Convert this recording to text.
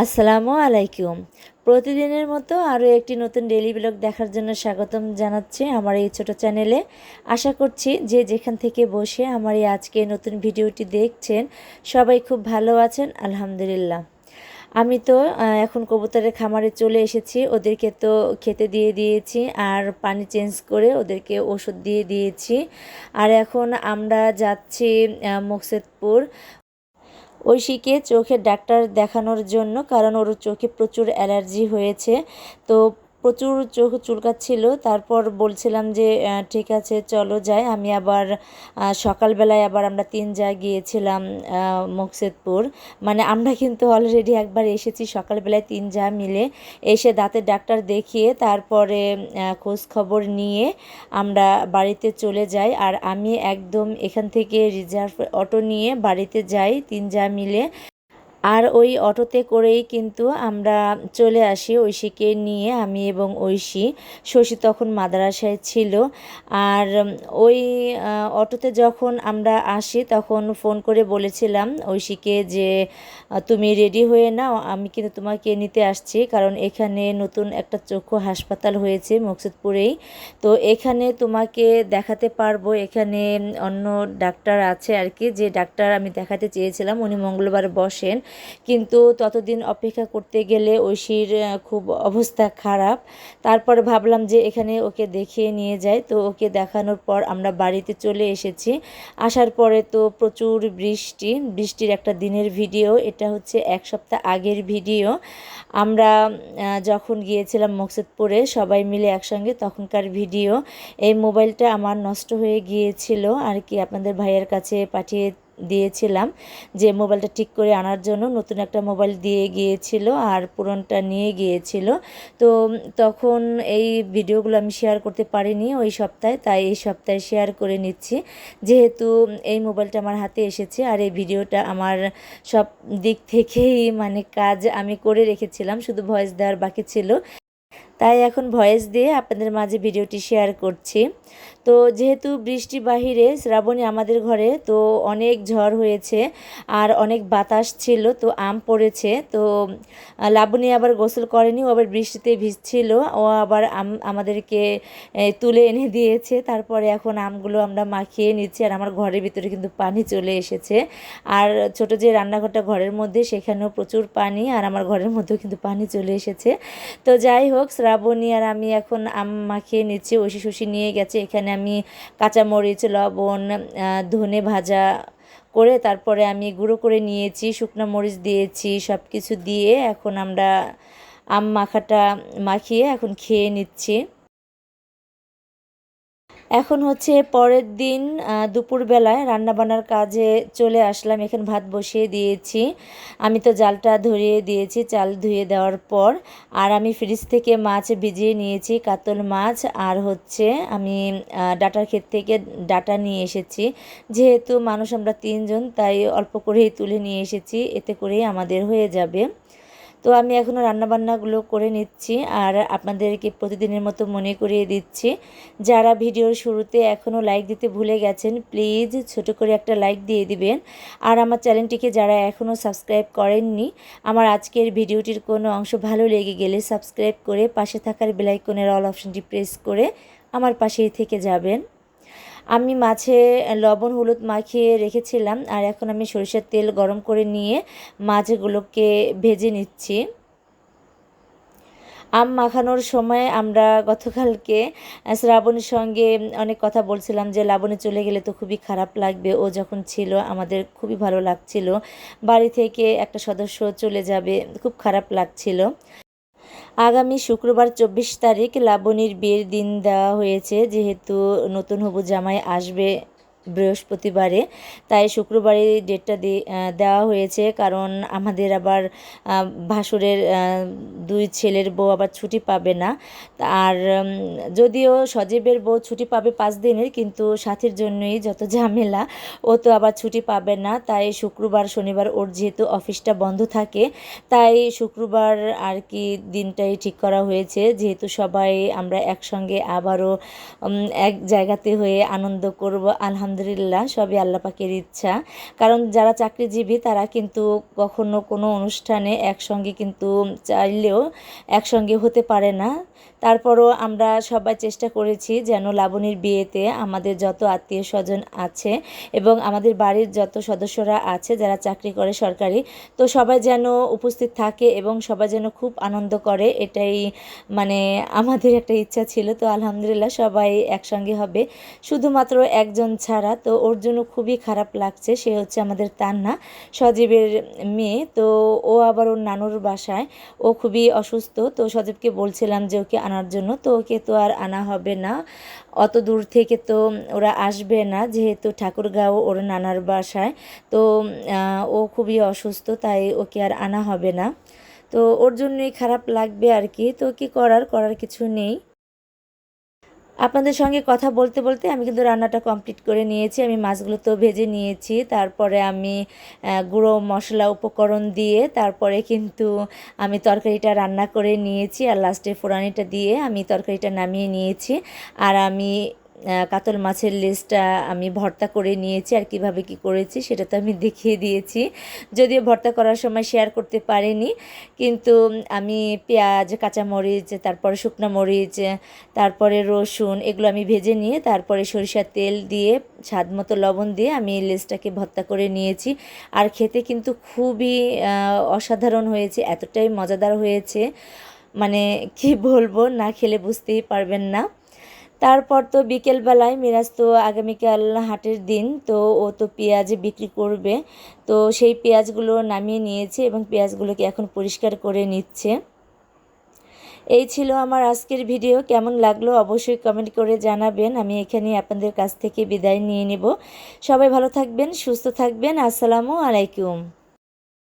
আসসালামু আলাইকুম। প্রতিদিনের মতো আরও একটি নতুন ডেলি ব্লগ দেখার জন্য স্বাগতম জানাচ্ছি আমার এই ছোট চ্যানেলে। আশা করছি যে যেখান থেকে বসে আমার এই আজকে নতুন ভিডিওটি দেখছেন, সবাই খুব ভালো আছেন, আলহামদুলিল্লাহ। আমি তো এখন কবুতরের খামারে চলে এসেছি, ওদেরকে তো খেতে দিয়ে দিয়েছি আর পানি চেঞ্জ করে ওদেরকে ওষুধ দিয়ে দিয়েছি। আর এখন আমরা যাচ্ছি মুকসেদপুর ঐশীকে চোখের ডাক্তার দেখানোর জন্য কারণ ওর চোখে প্রচুর অ্যালার্জি হয়েছে। তো প্রচুর চোখ চুলকাচ্ছিল। তারপর বলছিলাম যে ঠিক আছে, চলো যাই। আমি আবার সকালবেলায় আবার আমরা তিন যা গিয়েছিলাম মুকসেদপুর মানে আমরা কিন্তু অলরেডি একবার এসেছি সকালবেলায় তিন যা মিলে। এসে দাঁতের ডাক্তার দেখিয়ে তারপরে খবর নিয়ে আমরা বাড়িতে চলে যাই। আর আমি একদম এখান থেকে রিজার্ভ অটো নিয়ে বাড়িতে যাই তিন যা মিলে। আর ওই অটোতে করেই কিন্তু আমরা চলে আসি ঐশীকে নিয়ে, আমি এবং ঐশী। শশী তখন মাদ্রাসায় ছিল। আর ওই অটোতে যখন আমরা আসি তখন ফোন করে বলেছিলাম ঐশীকে যে, তুমি রেডি হয়ে নাও, আমি কিন্তু তোমাকে নিতে আসছি। কারণ এখানে নতুন একটা চক্ষু হাসপাতাল হয়েছে মকসুদপুরেই। তো এখানে তোমাকে দেখাতে পারব। এখানে অন্য ডাক্তার আছে আর কি। যে ডাক্তার আমি দেখাতে চেয়েছিলাম, উনি মঙ্গলবার বসেন। কিন্তু ততদিন অপেক্ষা করতে গেলে ঐশীর খুব অবস্থা খারাপ। তারপর ভাবলাম যে এখানে ওকে দেখিয়ে নিয়ে যাই। তো ওকে দেখানোর পর আমরা বাড়িতে চলে এসেছি। আসার পরে তো প্রচুর বৃষ্টি। বৃষ্টির একটা দিনের ভিডিও। এটা হচ্ছে এক সপ্তাহ আগের ভিডিও। আমরা যখন গিয়েছিলাম মকসুদপুরে, সবাই মিলে একসঙ্গে তখনকার ভিডিও। এই মোবাইলটা আমার নষ্ট হয়ে গিয়েছিল। আর কি আপনাদের ভাইয়ের কাছে পাঠিয়ে দিয়েছিলাম যে মোবাইলটা ঠিক করে আনার জন্য নতুন একটা মোবাইল দিয়ে গিয়েছিল আর পুরনটা নিয়ে গিয়েছিল। তো তখন এই ভিডিওগুলো আমি শেয়ার করতে পারিনি ওই সপ্তাহে, তাই এই সপ্তাহে শেয়ার করে নিচ্ছি। যেহেতু এই মোবাইলটা আমার হাতে এসেছে আর এই ভিডিওটা আমার সব দিক থেকেই মানে কাজ আমি করে রেখেছিলাম, শুধু ভয়েস দেওয়ার বাকি ছিল। তাই এখন ভয়েস দিয়ে আপনাদের মাঝে ভিডিওটি শেয়ার করছি। তো যেহেতু বৃষ্টি বাহিরে, শ্রাবণী আমাদের ঘরে, তো অনেক ঝড় হয়েছে আর অনেক বাতাস ছিল, তো আম পড়েছে। তো লাবণী আবার গোসল করেনি, ও আবার বৃষ্টিতে ভিজছিল। ও আবার আম, আমাদেরকে তুলে এনে দিয়েছে। তারপরে এখন আমগুলো আমরা মাখিয়ে নিচ্ছি আর আমার ঘরের ভিতরে কিন্তু পানি চলে এসেছে। আর ছোট যে রান্নাঘরটা ঘরের মধ্যে, সেখানেও প্রচুর পানি আর আমার ঘরের মধ্যেও কিন্তু পানি চলে এসেছে। তো যাই হোক শ্রাবণী আর আমি এখন আম মাখিয়ে নিচ্ছি ওষি শুষি নিয়ে গেছে। এখানে আমি কাঁচামরিচ, লবণ ধনে ভাজা করে তারপরে আমি গুঁড়ো করে নিয়েছি, শুকনো মরিচ দিয়েছি সব কিছু দিয়ে এখন আমরা আম মাখাটা মাখিয়ে এখন খেয়ে নিচ্ছি। এখন হচ্ছে পরের দিন দুপুরবেলায় রান্নাবান্নার কাজে চলে আসলাম। এখানে ভাত বসিয়ে দিয়েছি। আমি তো জালটা ধরিয়ে দিয়েছি, চাল ধুয়ে দেওয়ার পর। আর আমি ফ্রিজ থেকে মাছ ভিজিয়ে নিয়েছি, কাতল মাছ। আর হচ্ছে আমি ডাটার ক্ষেত থেকে ডাটা নিয়ে এসেছি। যেহেতু মানুষ আমরা তিনজন, তাই অল্প করেই তুলে নিয়ে এসেছি। এতে করেই আমাদের হয়ে যাবে। তো আমি এখনও রান্নাবান্নাগুলো করে নিচ্ছি আর আপনাদেরকে প্রতিদিনের মতো মনে করিয়ে দিচ্ছি। যারা ভিডিওর শুরুতে এখনও লাইক দিতে ভুলে গেছেন প্লিজ ছোট করে একটা লাইক দিয়ে দিবেন। আর আমার চ্যানেলটিকে যারা এখনও সাবস্ক্রাইব করেননি, আমার আজকের ভিডিওটির কোনো অংশ ভালো লেগে গেলে সাবস্ক্রাইব করে পাশে থাকার বেলাইকনের অল অপশনটি প্রেস করে আমার পাশেই থেকে যাবেন। আমি মাছে লবণ, হলুদ মাখিয়ে রেখেছিলাম আর এখন আমি সরিষার তেল গরম করে নিয়ে মাছগুলোকে ভেজে নিচ্ছি। আম মাখানোর সময় আমরা গতকালকে শ্রাবণীর সঙ্গে অনেক কথা বলছিলাম যে লাবণে চলে গেলে তো খুবই খারাপ লাগবে। ও যখন ছিল, আমাদের খুবই ভালো লাগছিল। বাড়ি থেকে একটা সদস্য চলে যাবে, খুব খারাপ লাগছিল। আগামী শুক্রবার চব্বিশ তারিখ লাবণীর বিয়ের দিন দেওয়া হয়েছে যেহেতু নতুন হবু জামাই আসবে বৃহস্পতিবারে। তাই শুক্রবারে ডেটটা দেওয়া হয়েছে। কারণ আমাদের আবার ভাসুরের দুই ছেলের বউ আবার ছুটি পাবে না। আর যদিও সজীবের বউ ছুটি পাবে পাঁচ দিনের, কিন্তু সাথীর জন্যই যত ঝামেলা, ও তো আবার ছুটি পাবে না। তাই শুক্রবার, শনিবার ওর যেহেতু অফিসটা বন্ধ থাকে, তাই শুক্রবার আর কি দিনটাই ঠিক করা হয়েছে। যেহেতু সবাই আমরা একসঙ্গে আবারও এক জায়গাতে হয়ে আনন্দ করব, আলহামদুলিল্লাহ আলহামদুলিল্লাহ, সবই আল্লাহ পাকের ইচ্ছা। কারণ যারা চাকরিজীবী, তারা কিন্তু কখনো কোনো অনুষ্ঠানে একসঙ্গে কিন্তু চাইলেও একসঙ্গে হতে পারে না। তারপরও আমরা সবাই চেষ্টা করেছি যেন লাবণীর বিয়েতে আমাদের যত আত্মীয় স্বজন আছে এবং আমাদের বাড়ির যত সদস্যরা আছে, যারা চাকরি করে সরকারি, তো সবাই যেন উপস্থিত থাকে এবং সবাই যেন খুব আনন্দ করে, এটাই মানে আমাদের একটা ইচ্ছা ছিল। তো আলহামদুলিল্লাহ সবাই একসঙ্গে হবে। শুধুমাত্র একজন ছাড়া তো ওর জন্য খুবই খারাপ লাগছে। সে হচ্ছে আমাদের তান্না, সজীবের মেয়ে। তো ও আবার ওর নানুর বাসায়। ও খুবই অসুস্থ। তো সজীবকে বলছিলাম যে ওকে আনার জন্য। তো ওকে তো আর আনা হবে না। অত দূর থেকে তো ওরা আসবে না, যেহেতু ঠাকুরগাঁও ওর নানার বাসায়। তো ও খুবই অসুস্থ, তাই ওকে আর আনা হবে না। তো ওর জন্যই খারাপ লাগবে আর কি। তো কি করার? করার কিছু নেই। আপনাদের সঙ্গে কথা বলতে বলতে আমি কিন্তু রান্নাটা কমপ্লিট করে নিয়েছি। আমি মাছগুলো তো ভেজে নিয়েছি। তারপরে আমি গুঁড়ো মশলা উপকরণ দিয়ে তারপরে কিন্তু আমি তরকারিটা রান্না করে নিয়েছি। আর লাস্টে ফোড়ানিটা দিয়ে আমি তরকারিটা নামিয়ে নিয়েছি। আর আমি কাতল মাছের লেজটা আমি ভর্তা করে নিয়েছি আর কীভাবে কি করেছি সেটা তো আমি দেখিয়ে দিয়েছি। যদিও ভর্তা করার সময় শেয়ার করতে পারিনি, কিন্তু আমি পেঁয়াজ, কাঁচামরিচ, তারপরে শুকনো মরিচ, তারপরে রসুন এগুলো আমি ভেজে নিয়ে তারপরে সরিষার তেল দিয়ে, স্বাদ মতো লবণ দিয়ে আমি লেসটাকে ভর্তা করে নিয়েছি। আর খেতে কিন্তু খুবই অসাধারণ হয়েছে, এতটাই মজাদার হয়েছে। মানে কি বলব, না খেলে বুঝতেই পারবেন না। তারপর তো বিকেলবেলায় মিরাজ তো আগামীকাল হাটের দিন, তো ও তো পেঁয়াজ বিক্রি করবে। তো সেই পেঁয়াজগুলো নামিয়ে নিয়েছে এবং পেঁয়াজগুলোকে এখন পরিষ্কার করে নিচ্ছে। এই ছিল আমার আজকের ভিডিও। কেমন লাগল অবশ্যই কমেন্ট করে জানাবেন। আমি এখানে আপনাদের কাছ থেকে বিদায় নিয়ে নেব। সবাই ভালো থাকবেন, সুস্থ থাকবেন। আসসালামু আলাইকুম।